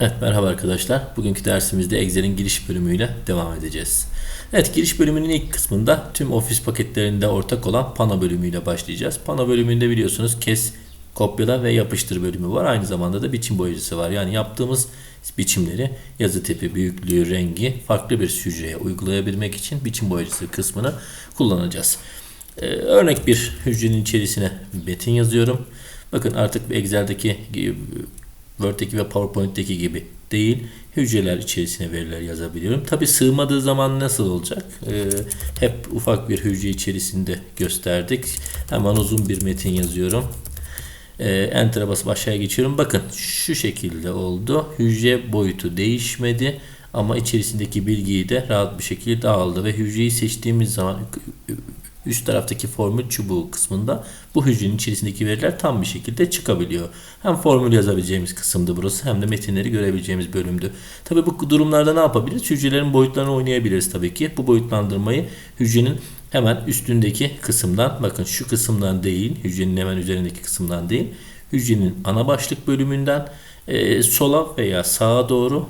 Evet merhaba arkadaşlar. Bugünkü dersimizde Excel'in giriş bölümüyle devam edeceğiz. Evet giriş bölümünün ilk kısmında tüm ofis paketlerinde ortak olan pano bölümüyle başlayacağız. Pano bölümünde biliyorsunuz kes, kopyala ve yapıştır bölümü var. Aynı zamanda da biçim boyacısı var. Yani yaptığımız biçimleri yazı tipi, büyüklüğü, rengi farklı bir hücreye uygulayabilmek için biçim boyacısı kısmını kullanacağız. Ee, örnek bir hücrenin içerisine metin yazıyorum. Bakın artık Excel'deki Word'deki ve PowerPoint'teki gibi değil. Hücreler içerisine veriler yazabiliyorum. Tabi sığmadığı zaman nasıl olacak? Ee, hep ufak bir hücre içerisinde gösterdik. Hemen uzun bir metin yazıyorum. Ee, Enter'a basıp aşağıya geçiyorum. Bakın şu şekilde oldu. Hücre boyutu değişmedi. Ama içerisindeki bilgiyi de rahat bir şekilde aldı ve hücreyi seçtiğimiz zaman üst taraftaki formül çubuğu kısmında bu hücrenin içerisindeki veriler tam bir şekilde çıkabiliyor. Hem formül yazabileceğimiz kısımdı burası hem de metinleri görebileceğimiz bölümdü. Tabi bu durumlarda ne yapabiliriz? Hücrelerin boyutlarını oynayabiliriz tabii ki. Bu boyutlandırmayı hücrenin hemen üstündeki kısımdan bakın şu kısımdan değil hücrenin hemen üzerindeki kısımdan değil hücrenin ana başlık bölümünden e, sola veya sağa doğru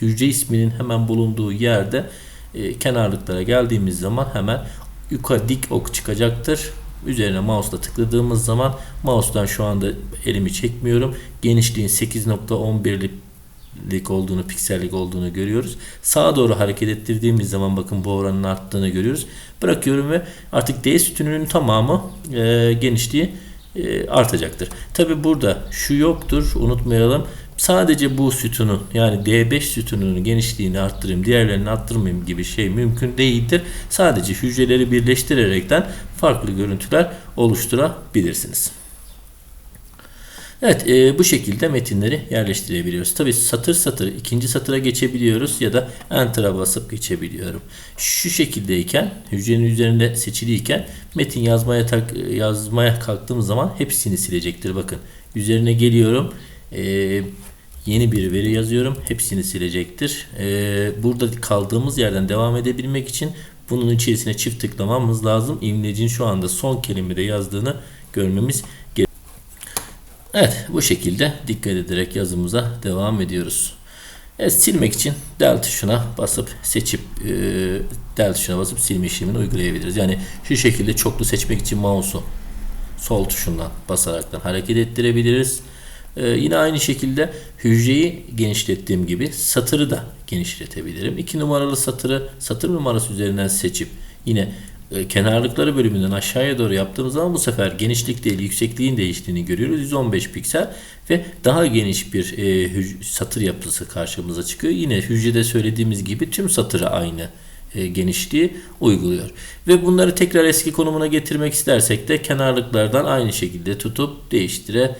hücre isminin hemen bulunduğu yerde e, kenarlıklara geldiğimiz zaman hemen yukarı dik ok çıkacaktır. Üzerine mouse'la tıkladığımız zaman mouse'dan şu anda elimi çekmiyorum. Genişliğin 8.11'lik olduğunu, piksellik olduğunu görüyoruz. Sağa doğru hareket ettirdiğimiz zaman bakın bu oranın arttığını görüyoruz. Bırakıyorum ve artık D sütununun tamamı e, genişliği e, artacaktır. Tabi burada şu yoktur unutmayalım. Sadece bu sütunun yani D5 sütununun genişliğini arttırayım, diğerlerini arttırmayayım gibi şey mümkün değildir. Sadece hücreleri birleştirerekten farklı görüntüler oluşturabilirsiniz. Evet e, bu şekilde metinleri yerleştirebiliyoruz. Tabi satır satır ikinci satıra geçebiliyoruz ya da enter'a basıp geçebiliyorum. Şu şekildeyken hücrenin üzerinde seçiliyken metin yazmaya tak, yazmaya kalktığım zaman hepsini silecektir. Bakın üzerine geliyorum. E, yeni bir veri yazıyorum. Hepsini silecektir. E, burada kaldığımız yerden devam edebilmek için bunun içerisine çift tıklamamız lazım. İmlecin şu anda son kelimede yazdığını görmemiz gerekiyor. Evet bu şekilde dikkat ederek yazımıza devam ediyoruz. Evet, silmek için del tuşuna basıp seçip e, del tuşuna basıp silme işlemini uygulayabiliriz. Yani şu şekilde çoklu seçmek için mouse'u sol tuşundan basaraktan hareket ettirebiliriz. Ee, yine aynı şekilde hücreyi genişlettiğim gibi satırı da genişletebilirim. 2 numaralı satırı satır numarası üzerinden seçip yine e, kenarlıkları bölümünden aşağıya doğru yaptığımız zaman bu sefer genişlik değil yüksekliğin değiştiğini görüyoruz. 115 piksel ve daha geniş bir e, satır yapısı karşımıza çıkıyor. Yine hücrede söylediğimiz gibi tüm satırı aynı e, genişliği uyguluyor. Ve bunları tekrar eski konumuna getirmek istersek de kenarlıklardan aynı şekilde tutup değiştirebiliriz.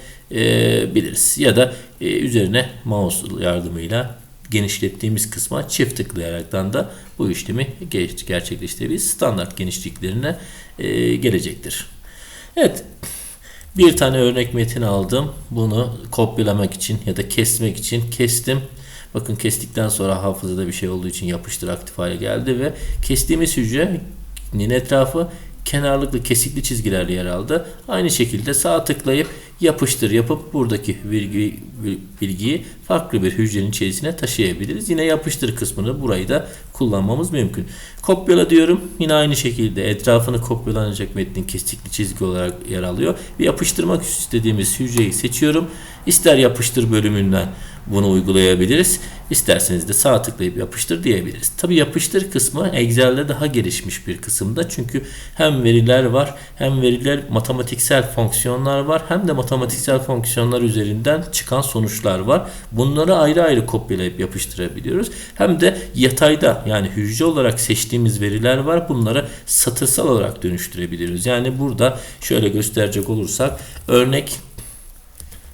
Ya da e, üzerine mouse yardımıyla genişlettiğimiz kısma çift tıklayaraktan da bu işlemi gerçekleştirebiliriz. Standart genişliklerine e, gelecektir. Evet. Bir tane örnek metin aldım. Bunu kopyalamak için ya da kesmek için kestim. Bakın kestikten sonra hafızada bir şey olduğu için yapıştır aktif hale geldi ve kestiğimiz hücrenin etrafı kenarlıklı kesikli çizgilerle yer aldı. Aynı şekilde sağ tıklayıp yapıştır yapıp buradaki bilgi, bilgiyi farklı bir hücrenin içerisine taşıyabiliriz. Yine yapıştır kısmını burayı da kullanmamız mümkün. Kopyala diyorum. Yine aynı şekilde etrafını kopyalanacak metnin kesikli çizgi olarak yer alıyor. Ve yapıştırmak istediğimiz hücreyi seçiyorum. İster yapıştır bölümünden bunu uygulayabiliriz. İsterseniz de sağ tıklayıp yapıştır diyebiliriz. Tabi yapıştır kısmı Excel'de daha gelişmiş bir kısımda. Çünkü hem veriler var hem veriler matematiksel fonksiyonlar var hem de matematiksel fonksiyonlar üzerinden çıkan sonuçlar var. Bunları ayrı ayrı kopyalayıp yapıştırabiliyoruz. Hem de yatayda yani hücre olarak seçtiğimiz veriler var. Bunları satırsal olarak dönüştürebiliyoruz. Yani burada şöyle gösterecek olursak örnek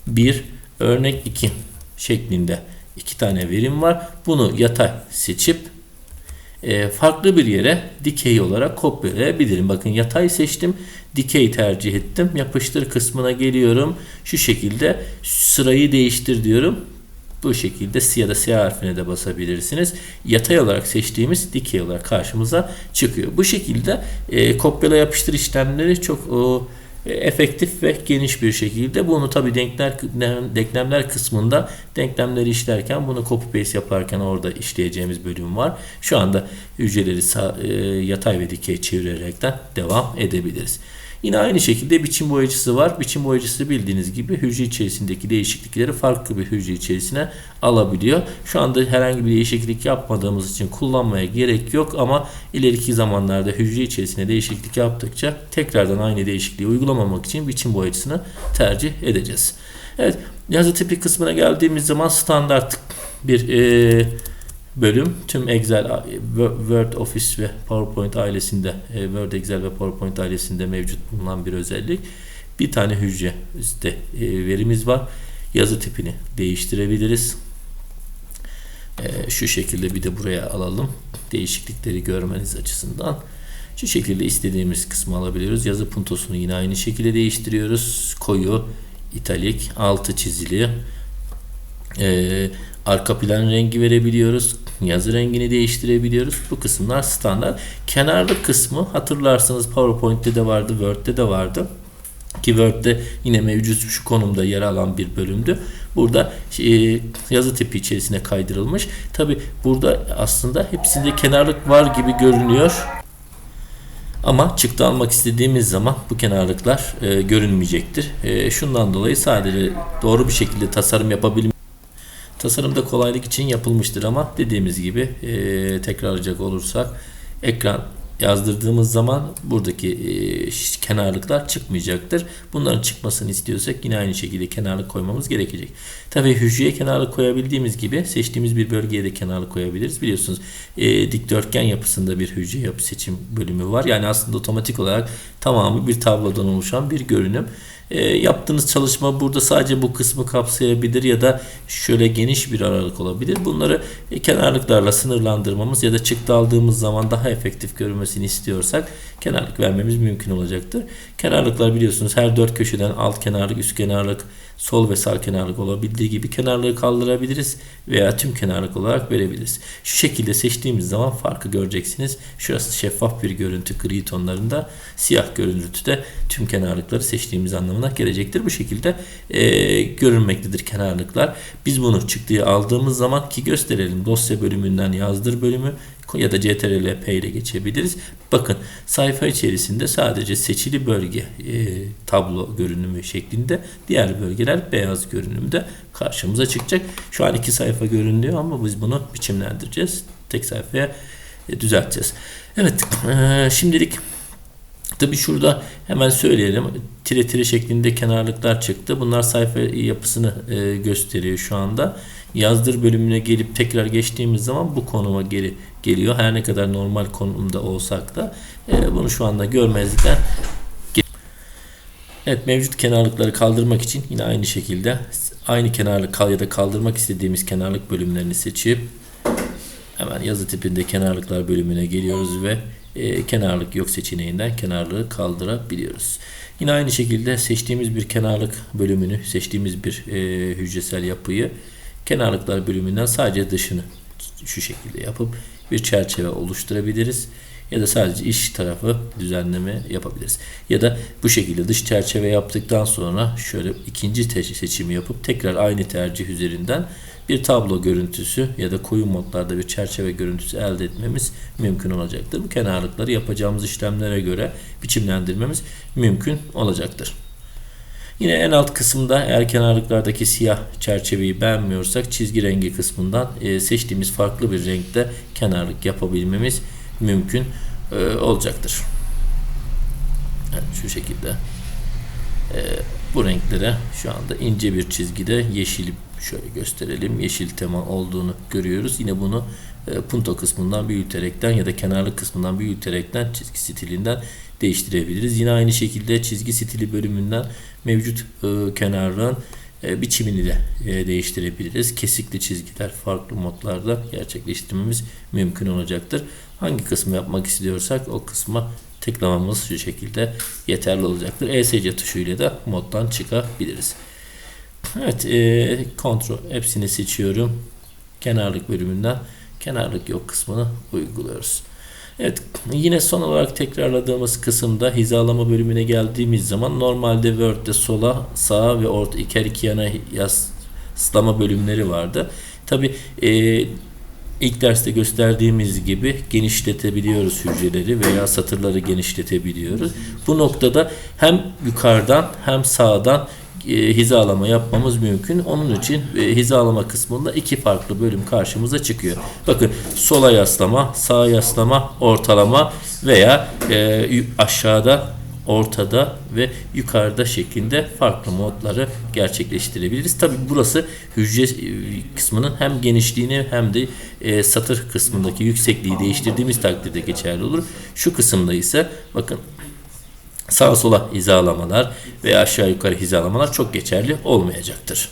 1, örnek 2 şeklinde iki tane verim var. Bunu yatay seçip e, farklı bir yere dikey olarak kopyalayabilirim. Bakın yatay seçtim. Dikey tercih ettim. Yapıştır kısmına geliyorum. Şu şekilde sırayı değiştir diyorum. Bu şekilde S ya da S harfine de basabilirsiniz. Yatay olarak seçtiğimiz dikey olarak karşımıza çıkıyor. Bu şekilde e, kopyala yapıştır işlemleri çok e, efektif ve geniş bir şekilde bunu tabi denkler, denklemler kısmında denklemleri işlerken bunu copy paste yaparken orada işleyeceğimiz bölüm var. Şu anda hücreleri e, yatay ve dikey çevirerekten devam edebiliriz. Yine aynı şekilde biçim boyacısı var. Biçim boyacısı bildiğiniz gibi hücre içerisindeki değişiklikleri farklı bir hücre içerisine alabiliyor. Şu anda herhangi bir değişiklik yapmadığımız için kullanmaya gerek yok ama ileriki zamanlarda hücre içerisine değişiklik yaptıkça tekrardan aynı değişikliği uygulamamak için biçim boyacısını tercih edeceğiz. Evet yazı tipi kısmına geldiğimiz zaman standart bir e, bölüm tüm Excel, Word, Office ve PowerPoint ailesinde, e, Word, Excel ve PowerPoint ailesinde mevcut bulunan bir özellik. Bir tane hücre işte e, verimiz var. Yazı tipini değiştirebiliriz. E, şu şekilde bir de buraya alalım. Değişiklikleri görmeniz açısından. Şu şekilde istediğimiz kısmı alabiliyoruz. Yazı puntosunu yine aynı şekilde değiştiriyoruz. Koyu, italik, altı çizili, arka plan rengi verebiliyoruz. Yazı rengini değiştirebiliyoruz. Bu kısımlar standart. Kenarlık kısmı hatırlarsanız PowerPoint'te de vardı, Word'de de vardı. Ki Word'de yine mevcut şu konumda yer alan bir bölümdü. Burada e, yazı tipi içerisine kaydırılmış. Tabi burada aslında hepsinde kenarlık var gibi görünüyor. Ama çıktı almak istediğimiz zaman bu kenarlıklar e, görünmeyecektir. E, şundan dolayı sadece doğru bir şekilde tasarım yapabilmek Tasarımda kolaylık için yapılmıştır ama dediğimiz gibi e, tekrarlayacak olursak ekran yazdırdığımız zaman buradaki e, kenarlıklar çıkmayacaktır. Bunların çıkmasını istiyorsak yine aynı şekilde kenarlık koymamız gerekecek. Tabii hücreye kenarlık koyabildiğimiz gibi seçtiğimiz bir bölgeye de kenarlık koyabiliriz. Biliyorsunuz e, dikdörtgen yapısında bir hücre yapı seçim bölümü var. Yani aslında otomatik olarak tamamı bir tablodan oluşan bir görünüm. E, yaptığınız çalışma burada sadece bu kısmı kapsayabilir ya da şöyle geniş bir aralık olabilir. Bunları e, kenarlıklarla sınırlandırmamız ya da çıktı aldığımız zaman daha efektif görünmesini istiyorsak kenarlık vermemiz mümkün olacaktır. Kenarlıklar biliyorsunuz her dört köşeden alt kenarlık, üst kenarlık, sol ve sağ kenarlık olabildiği gibi kenarlığı kaldırabiliriz veya tüm kenarlık olarak verebiliriz. Şu şekilde seçtiğimiz zaman farkı göreceksiniz. Şurası şeffaf bir görüntü gri tonlarında, siyah görüntüde tüm kenarlıkları seçtiğimiz anlamına gelecektir. Bu şekilde e, görünmektedir kenarlıklar. Biz bunu çıktığı aldığımız zaman ki gösterelim dosya bölümünden yazdır bölümü ya da CTRL P ile geçebiliriz. Bakın sayfa içerisinde sadece seçili bölge e, tablo görünümü şeklinde diğer bölgeler beyaz görünümde karşımıza çıkacak. Şu an iki sayfa görünüyor ama biz bunu biçimlendireceğiz. Tek sayfaya e, düzelteceğiz. Evet e, şimdilik Tabi şurada hemen söyleyelim. Tire tire şeklinde kenarlıklar çıktı. Bunlar sayfa yapısını e, gösteriyor şu anda. Yazdır bölümüne gelip tekrar geçtiğimiz zaman bu konuma geri geliyor. Her ne kadar normal konumda olsak da e, bunu şu anda görmezlikten Evet mevcut kenarlıkları kaldırmak için yine aynı şekilde aynı kenarlık ya da kaldırmak istediğimiz kenarlık bölümlerini seçip hemen yazı tipinde kenarlıklar bölümüne geliyoruz ve e, kenarlık yok seçeneğinden kenarlığı kaldırabiliyoruz. Yine aynı şekilde seçtiğimiz bir kenarlık bölümünü, seçtiğimiz bir e, hücresel yapıyı kenarlıklar bölümünden sadece dışını şu şekilde yapıp bir çerçeve oluşturabiliriz. Ya da sadece iş tarafı düzenleme yapabiliriz. Ya da bu şekilde dış çerçeve yaptıktan sonra şöyle ikinci seçimi yapıp tekrar aynı tercih üzerinden bir tablo görüntüsü ya da koyu modlarda bir çerçeve görüntüsü elde etmemiz mümkün olacaktır. Bu kenarlıkları yapacağımız işlemlere göre biçimlendirmemiz mümkün olacaktır. Yine en alt kısımda eğer kenarlıklardaki siyah çerçeveyi beğenmiyorsak çizgi rengi kısmından e, seçtiğimiz farklı bir renkte kenarlık yapabilmemiz mümkün e, olacaktır. Evet, şu şekilde e, bu renklere şu anda ince bir çizgide yeşil şöyle gösterelim. Yeşil tema olduğunu görüyoruz. Yine bunu e, punto kısmından büyüterekten ya da kenarlık kısmından büyüterekten çizgi stilinden değiştirebiliriz. Yine aynı şekilde çizgi stili bölümünden mevcut e, kenarlığın e, biçimini de e, değiştirebiliriz. Kesikli çizgiler farklı modlarda gerçekleştirmemiz mümkün olacaktır. Hangi kısmı yapmak istiyorsak o kısma tıklamamız şu şekilde yeterli olacaktır. ESC tuşuyla da moddan çıkabiliriz. Evet, e, kontrol hepsini seçiyorum. Kenarlık bölümünden kenarlık yok kısmını uyguluyoruz. Evet yine son olarak tekrarladığımız kısımda hizalama bölümüne geldiğimiz zaman normalde Word'de sola, sağa ve orta her iki yana yaslama bölümleri vardı. Tabi ilk derste gösterdiğimiz gibi genişletebiliyoruz hücreleri veya satırları genişletebiliyoruz. Bu noktada hem yukarıdan hem sağdan e, hizalama yapmamız mümkün. Onun için e, hizalama kısmında iki farklı bölüm karşımıza çıkıyor. Bakın sola yaslama, sağa yaslama, ortalama veya e, aşağıda, ortada ve yukarıda şeklinde farklı modları gerçekleştirebiliriz. Tabi burası hücre e, kısmının hem genişliğini hem de e, satır kısmındaki yüksekliği değiştirdiğimiz takdirde geçerli olur. Şu kısımda ise bakın sağa sola hizalamalar ve aşağı yukarı hizalamalar çok geçerli olmayacaktır.